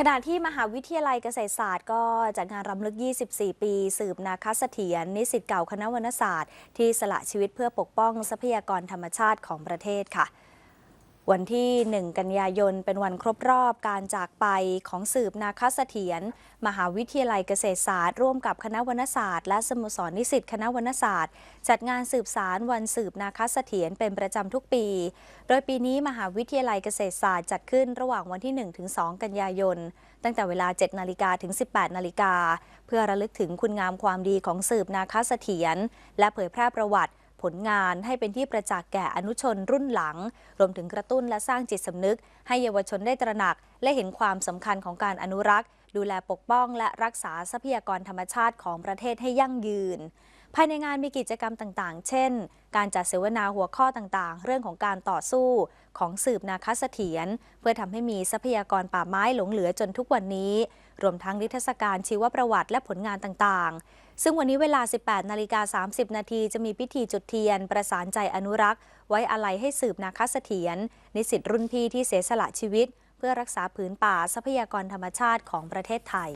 ขณะที่มหาวิทยาลัยเกษตรศาสตร์ก็จัดงานรำลึก 24 ปี สืบนาคเสถียรนิสิตเก่าคณะวรรณศาสตร์ ที่สละชีวิตเพื่อปกป้องทรัพยากรธรรมชาติของประเทศค่ะ วันที่ 1 กันยายน เป็นวันครบรอบการจากไปของสืบนาคเสถียรมหาวิทยาลัยเกษตรศาสตร์ ร่วมกับคณะวรรณศาสตร์ และสโมสรนิสิตคณะวรรณศาสตร์ จัดงานสืบสารวันสืบนาคเสถียรเป็นประจำทุกปี โดยปีนี้มหาวิทยาลัยเกษตรศาสตร์จัดขึ้นระหว่างวันที่ 1-2 กันยายน ตั้งแต่เวลา 7 นาฬิกาถึง 18 นาฬิกา เพื่อระลึกถึงคุณงามความดีของสืบนาคเสถียรและเผยแพร่ประวัติ ผลงานให้เป็นที่ประจักษ์แก่อนุชนรุ่นหลัง รวมถึงกระตุ้นและสร้างจิตสำนึก ให้เยาวชนได้ตระหนัก และเห็นความสำคัญของการอนุรักษ์ ดูแลปกป้องและรักษาทรัพยากรธรรมชาติของประเทศให้ยั่งยืน ภายในงานมีกิจกรรมต่างๆ เช่น การจัดเสวนาหัวข้อต่างๆ เรื่องของการต่อสู้ของสืบนาคเสถียรเพื่อทำให้มีทรัพยากรป่าไม้หลงเหลือจนทุกวันนี้ รวมทั้งนิทรรศการชีวประวัติและผลงานต่างๆ ซึ่งวันนี้เวลา 18 นาฬิกา 30 นาทีจะมีพิธีจุดเทียน ประสานใจอนุรักษ์ ไว้อาลัยให้สืบนาคเสถียรนิสิตรุ่นพี่ที่เสียสละชีวิต เพื่อรักษาผืนป่าทรัพยากรธรรมชาติของประเทศไทย